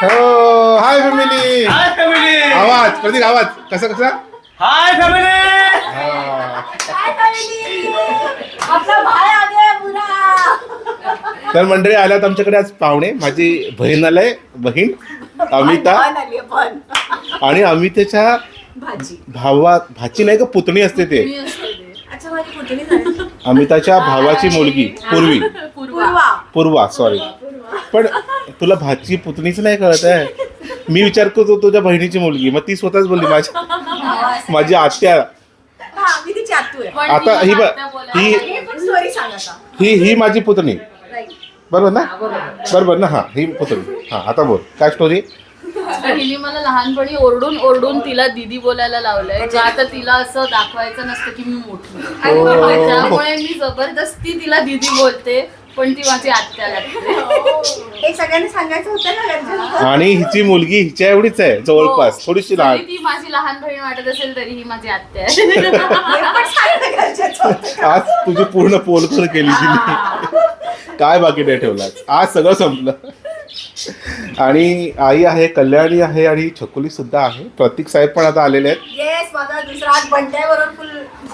हो hi family hi family आवाज प्रतीक आवाज. कसा कसा? हाय फॅमिली हा. तर मंडळी आल्यात आमच्याकडे आज पाहुणे. माझी बहीण आलाय बहीण अमिता. आणि अमितेच्या भाजी. भावा भाची नाही का पुतणी असते ते. अच्छा माझी पुतणी झाली. अमिताच्या भावाची मुलगी पूर्वी. पूर्वा. पूर्वा. सॉरी पण तुला भाची पुतणीच नाही कळत आहे? मी विचार करतो तुझ्या बहिणीची मुलगी मग ती स्वतःच बोलली माझी माझी आत्या. हा मी तिची आतू आहे. आता ही ब- ही हे पण स्टोरी सांग आता. ही ही माझी पुतणी. बरोबर ना? बरोबर. ना? हा ही पुतणी. हा आता बोल. काय स्टोरी हिने मला लहानपणी ओरडून ओरडून तिला दीदी बोलायला लावलंय. का तर तिला असं दाखवायचं नसतं की मी मोठी आहे. त्यामुळे मी जबरदस्ती तिला दीदी बोलते पण ती माझी आत्या लागते. हे. सगळ्यांनी सांगायचं होतं ना गरजेचं आणि हिची मुलगी हिच्या एवढीच आहे जवळपास थोडीशी जरी लहान. ती माझी लहान बहीण वाटत असेल तरी ही माझी आत्या आहे. हे पण सांगणं गरजेचं होतं आज तुझी पूर्ण पोलखोल केली तिने. काय बाकी नाही ठेवला. आज सगळं संपलं. आणि आई आहे कल्याणी आहे आणि छकुली सुद्धा आहे. प्रतीक साहेब पण आता आलेले आहेत. येस माझा दुसरा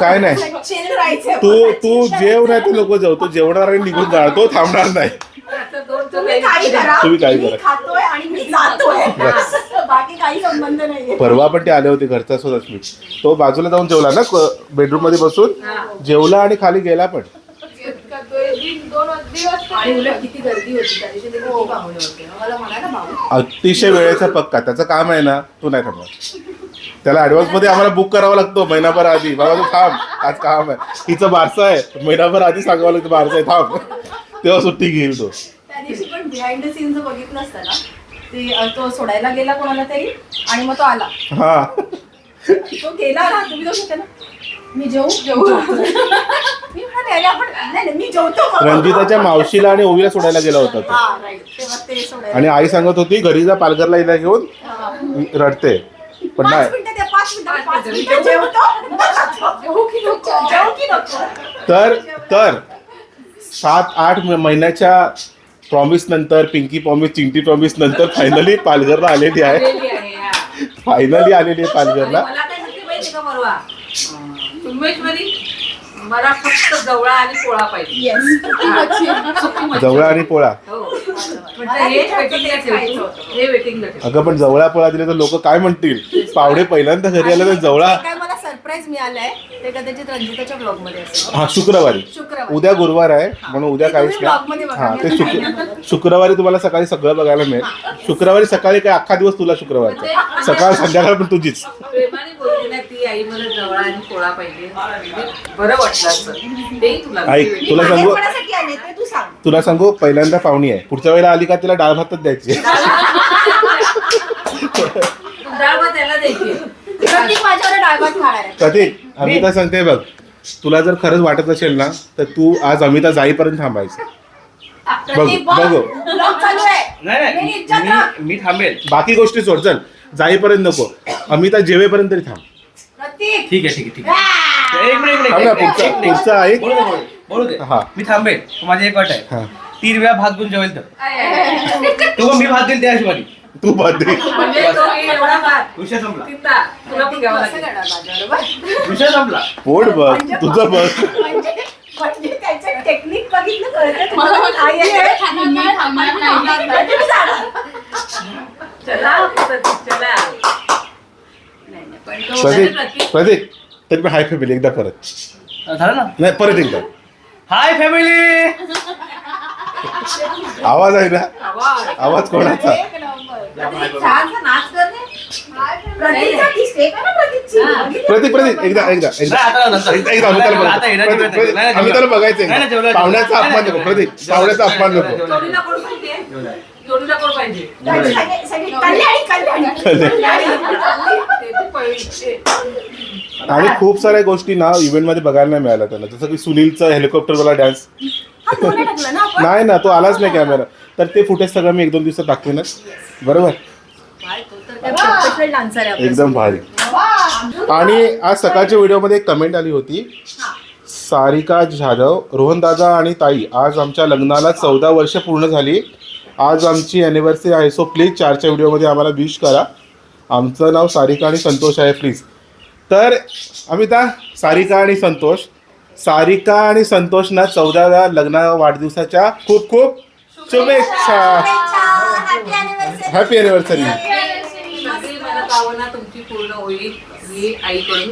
काय नाही. राहायचं तू तू जेव नाही ते लोक जेवतो जेवणार आणि निघून जातो थांबणार नाही. तुम्ही काही करा. तुम्ही काही मी करा. खातोय आणि मी जातोय. बस. बाकी काही संबंध नाहीये. परवा पण ते आले होते घरचा स्वतःच मी तो बाजूला जाऊन जेवला ना बेडरूममध्ये बसून? जेवला आणि खाली गेला पण. अतिशय वेळेचा पक्का. त्याचं काम आहे ना तू नाही थांबणार. त्याला ऍडव्हान्समध्ये आम्हाला बुक करावा लागतो महिनाभर आधी. बाबा तू थांब. आज काम आहे. हिचं बारसं आहे. महिनाभर आधी सांगावं लागतं बारसं आहे थांब. तेव्हा सुट्टी घेईल तो. त्या दिवशी पण बिहाइंड द सीन्स बघितलं असतं ना ते सोडायला गेला कोणाला तरी आणि मग तो आला. हा. तो गेला ना तुम्ही जाऊ शकता ना? मी जेऊ? जेऊ. मी म्हणाले अरे आपण नाही नाही, मी जेवतो मग. रंजिताच्या मावशीला आणि ओवीला सोडायला गेला होता तो. हा राईट तेव्हा ते सोडायला आणि आई सांगत होती घरी जा पालघरला हिला घेऊन रडते. पण पाच नाही. मिनिटं द्या पाच मिनिटं. पाच मिनिटं जेवतो. जेवू की नको. जेवू की नको. तर तर सात आठ म- महिन्याच्या प्रॉमिस नंतर पिंकी प्रॉमिस चिंटी प्रॉमिस नंतर फायनली पालघरला आलेली आहे. फायनली आलेली आहे पालघरला. मला काय म्हणते माहिती का परवा उमेशवरी मला फक्त जवळा आणि पोळा पाहिजे. येस जवळा आणि पोळा. हो. हे वेटिंगला हे वेटिंगला अगं पण जवळा पोळा दिले तर लोक काय म्हणतील? पाहुणे पहिल्यांदा घरी आले तर जवळा काय मला सरप्राईज मिळालंय ते कदाचित रंजिताच्या ब्लॉगमध्ये असेल. हा शुक्रवारी. शुक्रवारी. उद्या गुरुवार आहे म्हणून उद्या ते काहीच नाही बघा. हा ते शुक्र शुक्रवारी तुम्हाला सकाळी सगळं बघायला मिळेल. शुक्रवारी सकाळी काय अख्खा दिवस तुला शुक्रवारचा. सकाळ संध्याकाळ पण तुझीच. प्रेमाने बोलते ना ती आई मला जवळा आणि पोळा पाहिजे. बरं वाटलं असं. ते तुला ऐक तुला सांगू माहेरपणासाठी आले ते तू सांग. तुला सांगू पहिल्यांदा पाहुणी आहे. पुढच्या वेळेला आली का तिला डाळ भातच द्यायची डाळ भात. त्याला द्यायची प्रत्येक माझ्यावर डाळ भात खाणार आहे. प्रतीक अमिता सांगते बघ. तुला जर खरंच वाटत असेल ना तर तू आज अमिता जाईपर्यंत थांबायचं. बघ बघ, बघ. vlog चालू आहे. नाही नाही, नाही इज्जत राख. मी मी थांबेल. बाकी गोष्टी सोड चल. जाईपर्यंत नको. अमिता जेवेपर्यंत तरी थांब. ठीक. आहे ठीक आहे ठीक आहे. एक मिनिट एक थांब मिनिट पुढचा एक मिनिट. पुढचा ऐक बोलू दे बोलू दे, बोलू दे. हा. मी थांबेल. माझी एक अट आहे. हा. तीन वेळा भात घेऊन जेवेल तर. तो मी भात देईल त्या हिशोबाने. तू बदे म्हणजे तो एवढा भात. विषय संपला. विषय संपला. पोट बघ तुझं बघ म्हणजे म्हणजे त्याचं टेक्निक बघितलं कळतं आई आहे. मी जाणार. चला चला. प्रतीक प्रतीक तरी पण हाय फॅमिली एकदा परत झालं ना नाही परत एकदा हाय फॅमिली आवाज आहे ना आवाज. आवाज कोणाचा एक नंबर. प्रतीक? प्रतीक प्रतीक एकदा एकदा एकदा आता. एकदा एकदा अमिताला आता येणार बघायचं. जेवणाचं. प्रतीक, नाही, नाही, अमिताला बघायचं नाही, नाही, एकदा. पाहुण्याचा अपमान नको प्रतीक जेवणाचं. पाहुण्याचा अपमान जेवणाचं. नको पाहिजे जोडीला कोण पाहिजे सगळी- सगळी कल्याणी, कल्याणी. आणि खूप साऱ्या गोष्टी ना इव्हेंटमध्ये बघायला नाही मिळाल्या त्याला जसं की सुनीलचा हेलिकॉप्टरवाला डान्स हा, तो नाही ना तो आलाच नाही कॅमेरा तर ते फुटेज सगळं मी एक दोन दिवसात दाखवेनच बरोबर. एकदम भारी. आणि आज सकाळच्या व्हिडिओमध्ये एक कमेंट आली होती. सारिका जाधव रोहन दादा आणि ताई आज आमच्या लग्नाला चौदा वर्ष पूर्ण झाली. आज आमची अॅनिव्हर्सरी आहे. सो प्लीज चारच्या व्हिडिओमध्ये आम्हाला विश करा. आमचं नाव सारिका आणि संतोष आहे प्लीज तर अमिता सारिका आणि संतोष. सारिका आणि संतोषना चौदाव्या लग्न वाढदिवसाच्या खूप खूप शुभेच्छा. हॅपी अॅनिव्हर्सरी तुमची पूर्ण होईल आईकडून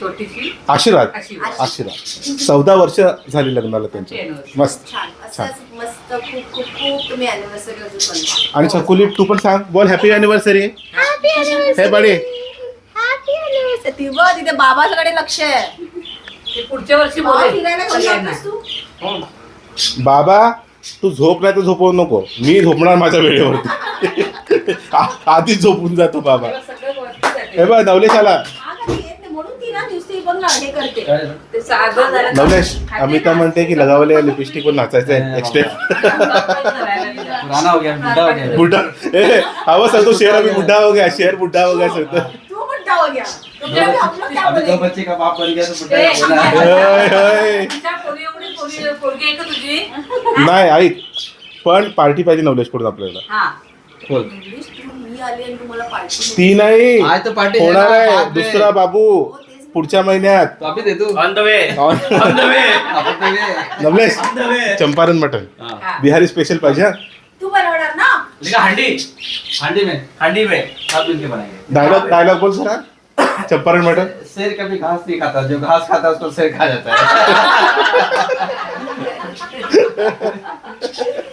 छोटीशी आशीर्वाद. आशीर्वाद. आशीर्वाद. चौदा वर्ष झाली लग्नाला त्यांच्या. मस्त छान. असंच मस्त खूप खूप खूप तुम्ही अॅनिव्हर्सरी अजून बनवा. आणि छकुली तू पण सांग. बोल हॅपी अॅनिव्हर्सरी हे बडे. हॅपी अॅनिव्हर्सरी ती बघ तिथे बाबाकडे लक्ष आहे. ते पुढच्या वर्षी बाबा बोलेल फिरायला घेऊन सगळ्यांना. जातोस तू? बाबा तू झोप नाही तर झोपवू नको. मी झोपणार माझ्या वेळेवरती. आ- आधीच झोपून जातो बाबा. मला सगळं वरती जाते. हे बघ नवलेश आला हा का ती येत नाही म्हणून ती ना नुसती बघ ना हे करते. काय? झालं? ते साधं झालं नवलेश अमिता म्हणते की लगावले लिपस्टिक वर नाचायचं आहे पुराना हो गया बुढ़ा हो गया. बुड्ढा ए हवा सांगतो शेर अभी बुड्ढा हो गया शेर बुड्ढा हो गया सांगतो तू मोठा हो गया. तुझ्या भी हम लोग क्या अभी दो बोलेंगे? बच्चे का बाप बन गया तो बुढ़ा ए, ही बोला. होय, होय. तुमच्या पोरी एवढी पोरी पोरगी आहे का तुझी? नाही ऐक. पण पार्टी पाहिजे नवलेशकडून आपल्याला. हा. तू मी आली आणि तुम्हाला पार्टी ती नाही. आज तो पार्टी है होणार आहे. दुसरा बाबू. पुढच्या महिन्यात. तो अभी दे दो on the way on on the way अपन तो ये Navlesh on the way Champaran mutton Bihari special पाहिजे हा? तू बनवणार ना? लेकिन हांडी. हांडी में. हांडी में. सब मिलके बनाएंगे डायलॉग डायलॉग बोल जरा. चंपारण मटन शेर कभी घास नहीं खाता. जो घास खाता है उसको शेर खा जाता है.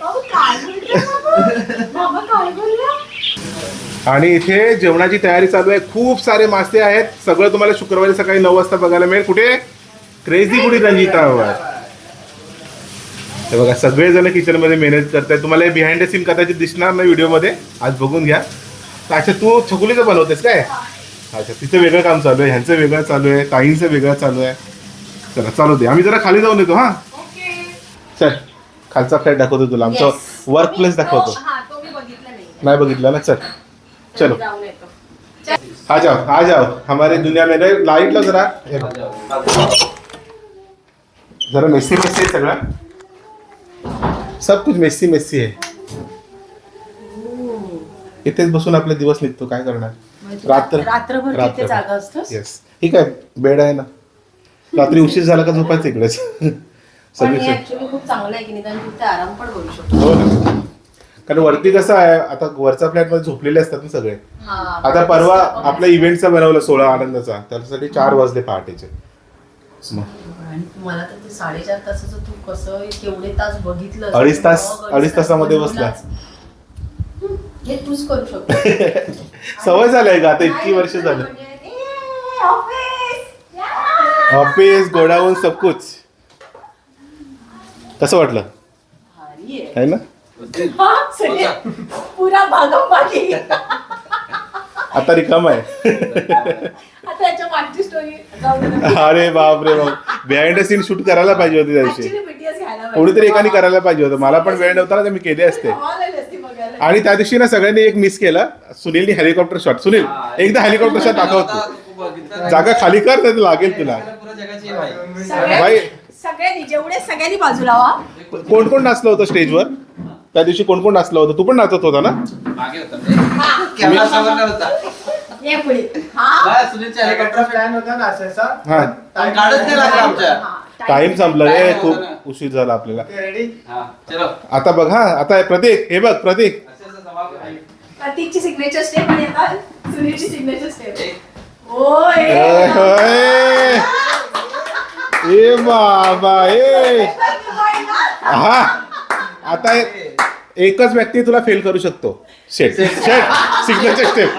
बाबा काय बोलतोय बाबा? बाबा काय बोलला? आणि इथे जेवणाची तयारी चालू आहे. खूप सारे मासे आहेत. सगळं तुम्हाला शुक्रवारी सकाळी नऊ वाजता बघायला मिळेल. कुठे? क्रेझी कुठे रंजितावर हे बघा सगळेजण किचनमध्ये मेहनत करतायत. तुम्हाला हे बिहाइंड द सीन कदाचित दिसणार नाही व्हिडिओमध्ये. आज बघून घ्या. अच्छा तू छकुलीचं बनवतेस काय? अच्छा तिचं वेगळं काम चालू आहे. ह्यांचं वेगळं चालू आहे. ताईंचं वेगळं चालू आहे. चला चालू दे. आम्ही जरा खाली जाऊन येतो हां? चल खालचा फ्लॅट दाखवतो तुला. आमचा. वर्क प्लेस दाखवतो. नाही बघितलं ना? चल. चलो। आ जाओ आ जाओ। हमारे दुनिया में लाइट लो। जरा. जरा मेस्सी मेस्सी है सगळं सब कुछ मेस्सी मेस्सी है। इथेच बसून आपला दिवस निघतो काय करणार? रात्र रात्रभर तिथे जागा असतोस? येस ठीक आहे बेड आहे ना. रात्री उशीर झाला का झोपायचं इकडेच? सगळी खूप चांगलं आहे की निदान तिथे आराम पण करू शकतो. हो ना. कारण वरती कसं आहे आता वरच्या फ्लॅटमध्ये झोपलेले असतात ना सगळे. आता परवा आपल्या इव्हेंटचा बनवलं सोळा आनंदाचा. त्यासाठी चार वाजले पहाटेचे. मग? आणि तुम्हाला तर ते साडेचार तासाचं तू कसं केवढे तास बघितलं अडीच तास- अडीच तासामध्ये बनवलाच. हे तूच करू शकतो. सवय झालंय का? आता इतकी वर्ष झालं. ऑफिस या. ऑफिस गोडाऊन सब कुछ. कसं वाटलं? भारी आहे. आहे ना? हा, सगळे पुरा भागम भागी आता रिकाम आहे. आता याच्या मागची स्टोरी जाऊ दे ना. अरे बाप रे बाप. बिहाइंड द सीन शूट करायला पाहिजे होती त्या दिवशी Actually BTS घ्यायला पाहिजे. कोणीतरी एकाने करायला पाहिजे होतं. मला पण वेळ नव्हता ना तर मी केले असते. आणि त्या दिवशी ना सगळ्यांनी एक मिस केलं. सुनीलनी हेलिकॉप्टर शॉट सुनील एकदा हेलिकॉप्टर शॉट दाखवतो जागा खाली कर तर लागेल तुला. भाई. सगळ्यांनी जेवढे सगळ्यांनी बाजूला व्हा कोण कोण नाचलं होतं स्टेजवर त्या दिवशी कोण कोण नाचलं होतं? तू पण नाचत होता ना? आगे होता मैं. कैमरा समोर नाही होता. ये पुढे. हा. काय सुनीलच्या हेलिकॉप्टर प्लॅन होता नाचायचा हा. पण गाडच नाही लागला आमच्या. हा, टाइम संपला रे. Time होता ना. खूप उशीर झाला आपल्याला. रेडी हा चलो. आता बघ हा. आता प्रतीक हे बघ प्रतीक. प्रतीकची सिग्नेचर स्टेप आणि आता सुनीलची सिग्नेचर स्टेप एक. ओय. ए, होय. ए बाबा ए. हा. आता एकच व्यक्ती तुला फेल करू शकतो. शेट शेट सिग्नेचर स्टेप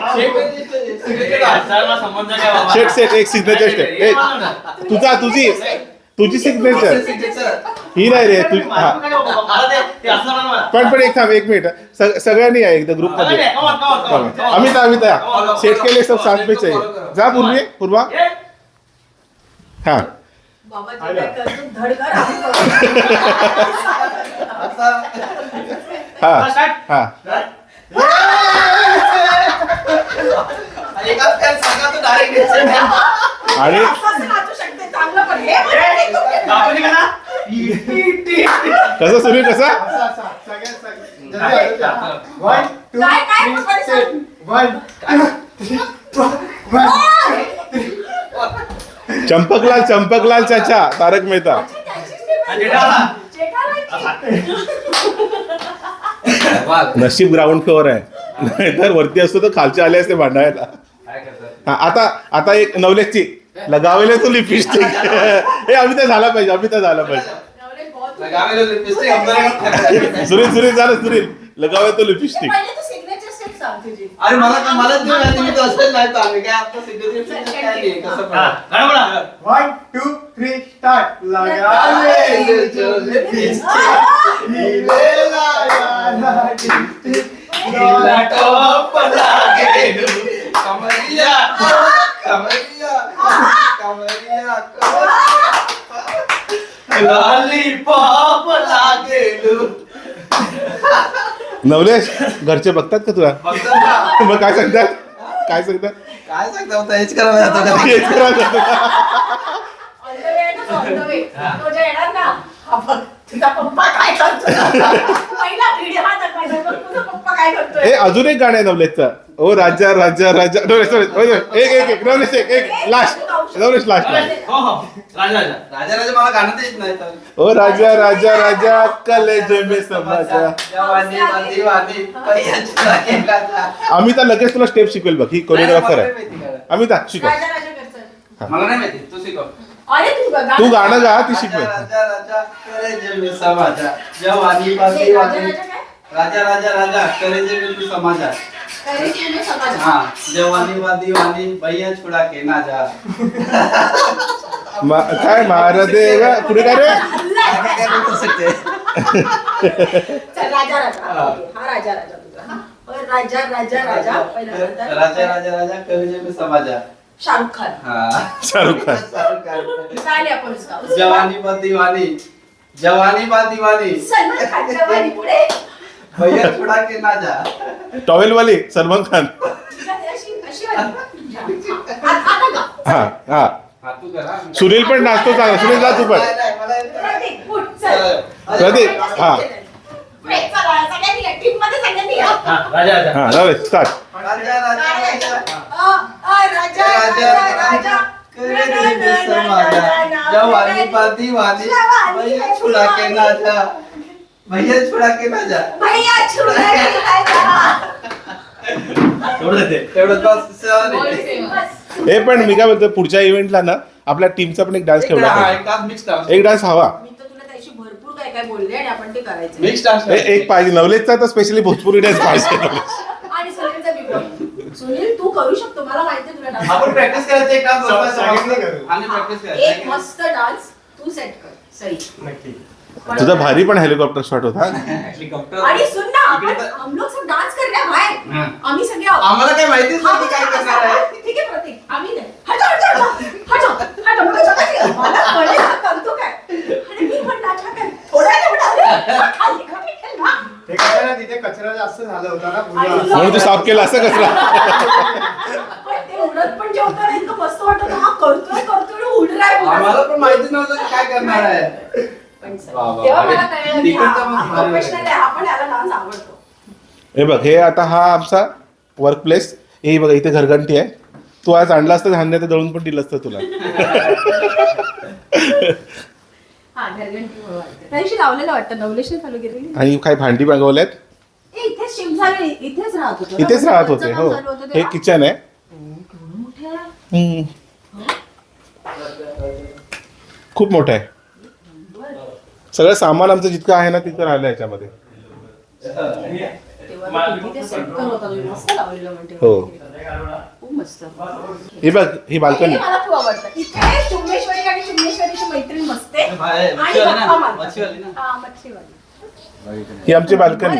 शेट सेट एक सिग्नेचर स्टेप एक तुझा तुझी. तुझी सिग्नेचर ही नाही रे तू हा. पण पण एक थांब एक मिनिट. सग- सगळ्यांनी या एकदा ग्रुपमध्ये. अमिता अमिता सेट केले सब साथ में चाहिए जा पूर्वी. पूर्वा. हा? बाबा जे काय करतो धडकर आम्ही करू. हा. हा आणि हे तुम्ही. कसं सुनील कसं? असा असा सगळ्यात सगळ्यात वन टू काय काय थ्री पकड सेट वन चंपकलाल चंपकलाल चाचा तारक मेहता. नशीब ग्राउंड फ्लोअर आहे. नाहीतर वरती असतो तर खालचे आले असते भांडायला. काय करतात? हा, आता आता एक नवलेशची लगावेले तू लिपस्टिक हे अमिता झाला पाहिजे अमिता झाला पाहिजे. लगावेलो लिपस्टिक अंदर सुनील सुनील झालं सुनील. लगावे तो लिपस्टिक अरे मला काय मला ते माहिती मी तर असंच नाही तर आम्ही काय आता सिग्नेचर काय नाही कसं पण. वन टू थ्री स्टार्ट लागेल. कमरिया कमरिया कमरिया लॉलीपॉप लागेल नवलेश घरचे बघतात का तुला? मग काय सांगतात? काय सांगतात? काय सांगता होता हेच करायला जातो का हेच करायला जातं. तो जे येणार ना हा बघ. तुझा पप्पा काय करतो पहिला व्हिडिओ हा दाखवायचा तुझा पप्पा काय हे करतोय अजून एक गाणं आहे नवलेशचं ओ राजा राजा राजा. नवलेश नवलेश, नवलेश, एक एक एक. नवलेश एक एक. लास्ट नवलेश लास्ट लास्ट हो हो. राजा राजा. राजा राजा मला गाणं तर येत नाही तर ओ राजा राजा राजा. कलेज में समाजा. जवानी वादी वादी. अमिता लगेच तुला स्टेप शिकवेल बघ. ही कोरिओग्राफर मला आहे नाही माहिती. गाणं. अमिता शिकव. राजा राजा करतोय. मला नाही माहिती. तू शिकव. अरे तू गा- तू गाणं गा ती राजा शिकवेल राजा राजा करे जे मी समाजा जवानी वादी राजा राजा काय? राजा राजा राजा करे जे मी समाजा करे तुम्ही समाज हाँ जवानी वादी वादी भैया छुड़ा के ना जा. मा- काय मार देवा पुढे काय रे? काय काय बोलू शकते चल राजा राजा. हा. हा राजा राजा. तुझा हा. राजा राजा राजा पहिला नंतर. राजा राजा राजा करे जे मी समाजा शाहरुख खान. हाँ. शाहरुख खान. शाहरुख खान. चाले आपण उसका उसके जवानी बा दीवानी. जवानी बा दीवानी. सलमान खानच्या वाली पुढे. भैया छुड़ा के ना जा. टॉवेल वाली सलमान खान. तुझ्या ते अशी अशी वाली आ- आता गा हा हा. हा तू करा सुनील पण नाचतो चांगला. सुनील जा तू पण. नाही, नाही, मला येत नाही. प्रतीक उठ चल. प्रतीक हा पुढे, चला, सगळ्यांनी हा हा भैया छुड़ा के ना जा तेवढं बस. हे पण मी काय बोलतो पुढच्या इव्हेंटला ना आपल्या टीमचा पण एक डान्स एक ठेवला पाहिजे. एक डान्स मिक्स डान्स एक डान्स हवा. भरपूर काय काय बोलले आणि आपण ते करायचं. मिक्स डान्स एक पाहिजे. नवलेशचा तर स्पेशली भोजपुरी डान्स पाहिजे. आणि सुनीलचा. सुनील तू करू शकतो. मला माहिती तुला. आपण प्रॅक्टिस करायचं एक सा- सांगितलं का तू? प्रॅक्टिस एक करायचं मस्त डान्स तू सेट कर. सही नक्की. तुझा भारी पण हेलिकॉप्टर शॉट होता. हेलिकॉप्टर आणि सुन ना आपण इकडे तर- हम लोग सब डान्स कर रहे हैं हा. आम्ही सगळे आहोत. आम्हाला काय माहितीच नाही की काय करणार आहे. ठीक आहे प्रतीक. आम्ही नाही. हटो हटो हटो हटो हटो मला जगात ये. मला कळेल. हा करतो काय? आणि मी पण नाचा काय? ते ना तिथे कचरा जास्त झाला होता ना पूर्ण. म्हणून तू साफ केला असं कसला? हा आम्हाला पण माहिती नव्हतं की काय करणार आहे. तिकडचा भारी हे बघ हे आता हा आमचा वर्क प्लेस हे बघा इथे घरघंटी आहे. तू आज आणला असतं धान्य तर दळून पण दिलं असतं तुला. हा घरघंटी म्हणून वाटतं. त्या दिवशी लावलेलं वाटतं नवलेशने चालू केलेली आणि काही भांडी मागवल्यात ए, इथेच शिफ्ट झाले इथेच राहत होतो ना? इथेच राहत होते हो काम चालू होतं हे तेव्हा? किचन आहे मोठं. हम्म. खूप मोठं आहे सगळं सामान आमचं जितकं आहे ना तितकं राहिलं याच्यामध्ये करत. हो. खूप मस्त. हे बघ ही बाल्कनी. हे मला खूप आवडतं. इथे चुम्मेश्वरी आणि चुम्मेश्वरीची मैत्रीण बसते. बाय, आणि मच्छीवाली ना? गप्पा मारतात. मच्छीवाली ना? हा, मच्छीवाली. ही आमची बाल्कनी.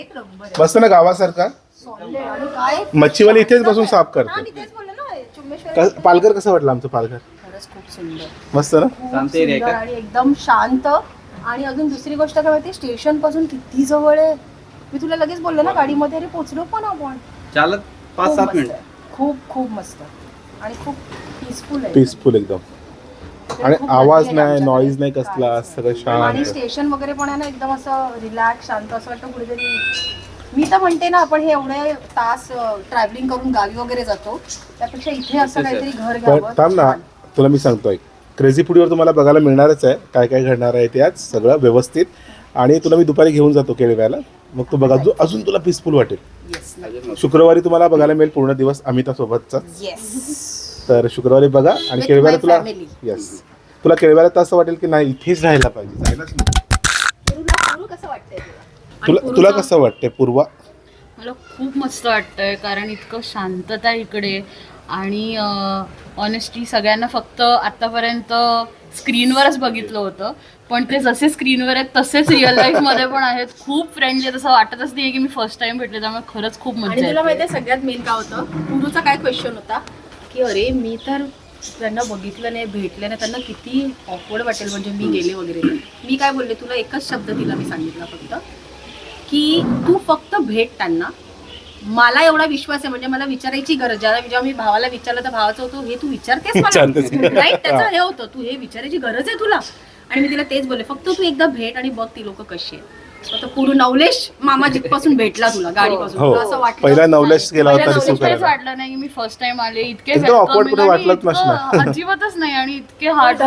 एक नंबर आहे. मस्त ना गावासारखा? आणि काय? मच्छीवाली इथेच बसून साफ हा, करते. मी तेच बोलले ना हे चुम्मेश्वरी क- पालघर कसं वाटलं आमचं पालघर? खरंच खूप सुंदर. मस्त ना? खूप शांत area आहे सुंदर का? आणि एकदम शांत. आणि अजून दुसरी गोष्ट काय माहिती स्टेशनपासून किती जवळ आहे? मी तुला लगेच बोलले ना गाडीमध्ये अरे पोचलो पण आपण. चालत पाच खूप सात मस्त. मिनिट आहे. खूप खूप मस्त. आणि खूप पीसफुल आहे. पीसफुल एकदम. आणि खूप आवाज आहे नाही आमच्याकडे. नॉईज नाही कसला सगळं आणि शांत. स्टेशन वगैरे पण आहे ना एकदम असं रिलॅक्स शांत असं वाटतं कुठेतरी. मी तर म्हणते ना आपण हे एवढे तास ट्रॅव्हलिंग करून गावी वगैरे जातो. त्यापेक्षा इथे असं काहीतरी घर पण घ्यावं थांब ना छान. तुला मी सांगतोय क्रेझी फुडीवर तुम्हाला बघायला मिळणारच आहे. काय काय घडणार आहे ते आज? सगळं व्यवस्थित. आणि तुला मी दुपारी घेऊन जातो केळव्याला. मग तू बघा अजून- अजून तुला पीसफुल वाटेल. शुक्रवारी तुम्हाला बघायला मिळेल पूर्ण दिवस अमिता सोबतचा. तर शुक्रवारी बघा आणि With केळव्याला my तुला family. येस तुला केळव्याला तर असं वाटेल की नाही इथेच राहायला पाहिजे जायलाच कसं वाटतंय तुला? तुला कसं वाटतंय पूर्वा मला खूप मस्त वाटतंय कारण इतकं शांतता आहे इकडे आणि ऑनेस्टली सगळ्यांना फक्त आतापर्यंत स्क्रीनवरच बघितलं होतं पण ते जसे स्क्रीनवर आहेत तसेच रिअलमध्ये पण आहेत. खूप फ्रेंडली तसं वाटतच नाही की मी फर्स्ट टाइम भेटले त्यामुळे खरंच खूप आणि मजा तुला येते. माहितीये सगळ्यात मेन काय होतं? पुरूचा काय क्वेश्चन होता? की अरे मी तर त्यांना बघितलं नाही भेटलं नाही. त्यांना किती ऑकवर्ड वाटेल म्हणजे मी गेले वगैरे. मी काय बोलले? तुला एकच शब्द तिला मी सांगितला फक्त की तू फक्त भेट त्यांना. मला एवढा विश्वास आहे म्हणजे मला विचारायची गरज जेव्हा जेव्हा मी भावाला विचारलं तर भावाचं होतं हे तू विचारतेस विचारतेस. मला राईट त्याचं हे होतं. तू हे विचारायची गरज आहे तुला? आणि मी तिला तेच बोलले फक्त तू एकदा भेट आणि बघ ती लोक कशी आहेत. आता पूर्ण नवलेश मामा जिथपासून भेटला तुला गाडीपासून. हो. तुला असं वाटलं पहिला नवलेश गेला होता रिसिव्ह नवलेशकडे करायला. वाटलं नाही की मी फर्स्ट टाइम आले. इतके एकदम welcoming awkward कुठे आणि वाटलंच इतकं नसणार. अजिबातच नाही आणि इतके हार्ट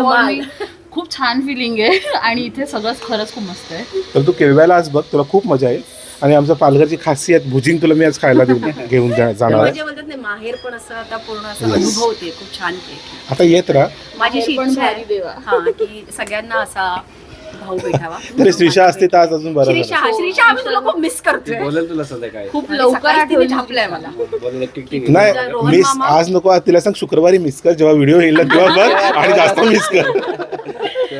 खूप छान फिलिंग आहे. आणि इथे सगळंच खरंच खूप मस्त आहे. तर तू केळव्याला आज बघ तुला खूप मजा येईल. आणि आमच्या पालघरची खासियत भुजिंग तुला मी आज खायला देऊन घेऊन जा- जाणार आहे. म्हणजे बोलतात नाही माहेर पण असं आता पूर्ण असं अनुभवते खूप छान ते. आता येत राहा. माझी अशी पण इच्छा भारी आहे देवा. हा की सगळ्यांना असा भाऊ भेटावा. तरी श्रीषा असते तर आज अजून बरं श्रीषा झालं. श्रीषा आम्ही तुला खूप मिस करतोय. बोलेल तुला संध्याकाळी खूप आणि लवकर तिने मला. बोलेल नाही रोहन मिस मामा- आज नको आज तिला सांग शुक्रवारी मिस कर जेव्हा व्हिडिओ येईल ना तेव्हा बघ आणि जास्त मिस कर.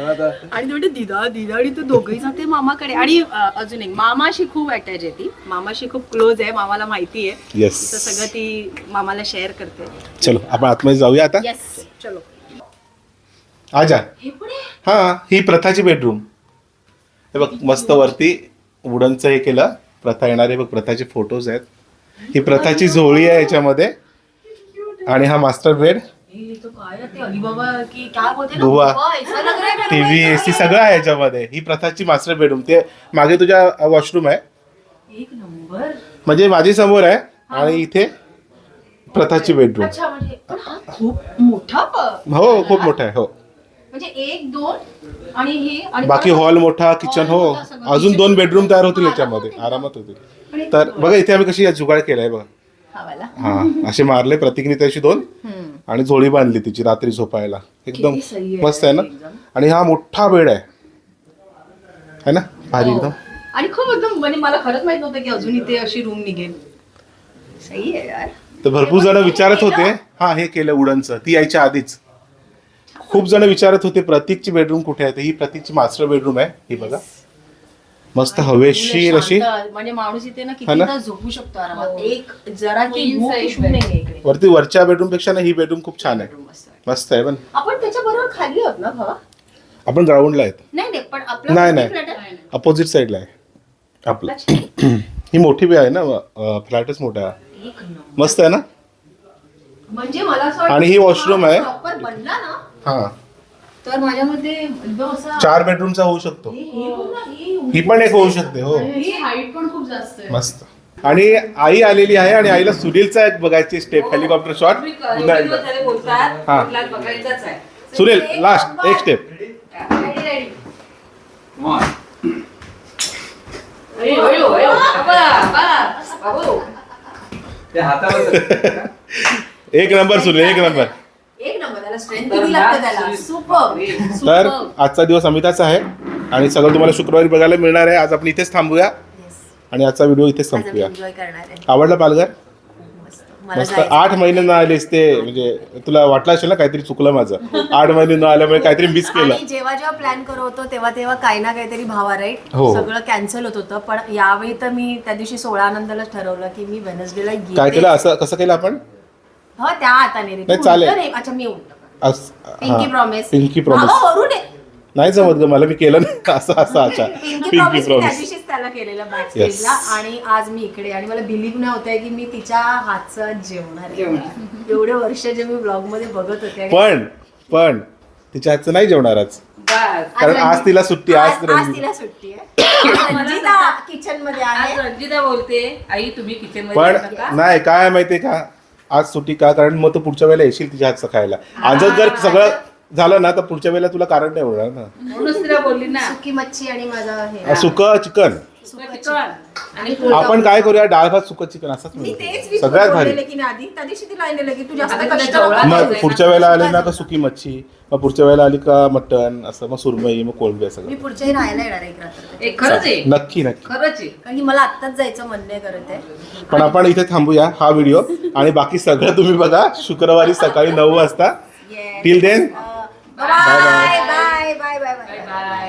आणि तुम्ही दिदा दिदा आणि तू दोघही जाते मामाकडे. आणि अं, अजून एक मामाशी खूप अटॅच आहे ती. मामाशी खूप क्लोज आहे मामाला माहिती आहे. तिचं सगळं ती मामाला शेअर करते. चलो आपण आतमध्ये जाऊया आता? येस चलो. आजा. हे पण आहे? हा ही प्रथाची बेडरूम हे बघ मस्त वरती वुडनचं हे केलं. प्रथा येणारे बघ प्रथाचे फोटोज आहेत. ही प्रथाची झोळी आहे याच्यामध्ये. आणि हा मास्टर बेड हे है मेरे टीव्ही एसी सगळं आहे याच्यामध्ये. ही प्रथाची मास्टर बेडरूम ते मागे तुझ्या वॉशरूम आहे. एक नंबर. म्हणजे माझी समोर आहे आणि इथे प्रथाची बेडरूम अच्छा म्हणजे हा खूप मोठा प- हो खूप मोठा आहे हो. म्हणजे एक दोन आणि हे बाकी हॉल मोठा किचन हो. अजून दोन बेडरूम तयार होतील याच्यामध्ये. आरामात होतील. तर बघा इथे आम्ही कशी जुगाड केलाय बघा. हा असे मारले प्रतिकने त्याशी दोन. आणि झोळी बांधली तिची रात्री झोपायला. एकदम मस्त आहे ना. आणि हा मोठा बेड आहे. है ना? भारी हो. एकदम. आणि खूप एकदम म्हणजे मला खरंच माहीत नव्हतं की अजून इथे अशी रूम निघेल. सही आहे यार. तर भरपूर जण विचारत होते. हा हे केलं उडनचं. ती यायच्या आधीच. खूप जण विचारत होते प्रतीकची बेडरूम कुठे आहे? ही प्रतीकची मास्टर बेडरूम आहे. ही बघा. मस्त हवेशीर अशी म्हणजे माणूस इथे ना हा किती? तास झोपू शकतो आरामात एक जरा की issue. नाहीये इकडे वरती वरच्या बेडरूमपेक्षा ना ही बेडरूम खूप छान आहे Bedroom मस्त आहे. मस्त आहे पण आपण त्याच्या बरोबर खाली आहोत ना भावा आपण ग्राउंडला आहेत नाही नाही पण आपला नाही, किती नाही. flat आहे? अपोजिट साईडला आहे आपलं. ही मोठी बी आहे ना फ्लॅटच मोठा आहे एक नंबर. मस्त आहे ना म्हणजे मला असं वाटतं आणि ही washroom हा आहे. proper बनला ना हा तर माझ्यामध्ये एकदम असा चार बेडरूमचा होऊ शकतो. हे- हे हे ही पण एक होऊ शकते. हो. ही हाईट पण खूप जास्त आहे. मस्त. आणि आई आलेली आहे आणि आईला सुनीलचा एक बघायची स्टेप हेलिकॉप्टर शॉट पुन्हा एकदा. हा. कुठलाच बघायचाच आहे. सुनील लास्ट एक स्टेप एक नंबर सुनील एक नंबर एक नंबर त्याला स्ट्रेंथ किती लागते त्याला? सुपर तर आजचा दिवस अमिताचा आहे आणि सगळं तुम्हाला शुक्रवारी बघायला मिळणार आहे. आज आपण इथेच थांबूया आणि आजचा व्हिडिओ इथेच संपूया. एन्जॉय करणार आहे. आवडला पालघर? मस्त. मला मस्त. जायचं. आठ महिने न आलेस ते म्हणजे तुला वाटलं असेल ना काहीतरी चुकलं माझं. आठ महिने न आल्यामुळे काहीतरी मिस केलं. आणि जेव्हा जेव्हा प्लॅन करत होतो तेव्हा तेव्हा काही ना काहीतरी भावा राईट हो. सगळं कॅन्सल होत होतं. पण यावेळी तर मी त्या दिवशी सोळा आनंदालाच ठरवलं की मी वेनसडेला काय केलं? असं कसं केलं आपण? हो त्या हाताने रे नाही, चालेल. उलटं नाही. अच्छा मी उलटं. अस- पिंकी हा. प्रॉमिस पिंकी प्रॉमिस भावा वरून आहे. नाही जमत ग मला मी केलं नाही असं असं अच्छा पिंकी पिंकी प्रॉमिस मी त्या प्रॉमिस दिवशीच त्याला केलेलं Yes. आणि आज मी इकडे आणि मला बिलीव्ह नाही होत आहे की मी तिच्या हातचं जेवणार आहे. एवढे वर्ष जे मी ब्लॉगमध्ये बघत होते आणि पण पण तिच्या हातचं नाही जेवणार आज बस कारण आज तिला सुट्टी आज तिला सुट्टी आहे रंजिता किचनमध्ये आज आहे रंजिता बोलते आई तुम्ही किचनमध्ये पण येऊ नका. नाही काय माहितीये का आज सुट्टी का? कारण मग तू पुढच्या वेळेला येशील तिच्या हातचं खायला. आजच जर सगळं झालं ना तर पुढच्या वेळेला तुला कारण नाही होणार ना. तिला बोलली ना. सुकी मच्छी आणि माझा हे सुक चिकन. चिकन आणि आपण काय करूया? डाळ भात सुक चिकन असंच मी तेच सगळ्यात भारी. बोललेले की नाही आधी. त्या दिवशी तिला आणलेलं की तू जास्त आता तिला कष्ट जेवढा नको मग. पुढच्या वेळेला आली ना का सुकी मच्छी मग पुढच्या वेळेला आली का मटन असं मग सुरमई मग कोळंबी असं मी पुढच्याही राहायला येणार आहे एक रात्र एक खरंच आहे? नक्की नक्की. खरंच आहे. कारण की मला आत्ताच जायचं नाही करत आहे. पण आपण इथे थांबूया हा व्हिडिओ. आणि बाकी सगळं तुम्ही बघा शुक्रवारी सकाळी नऊ वाजता. Till then bye bye bye bye bye bye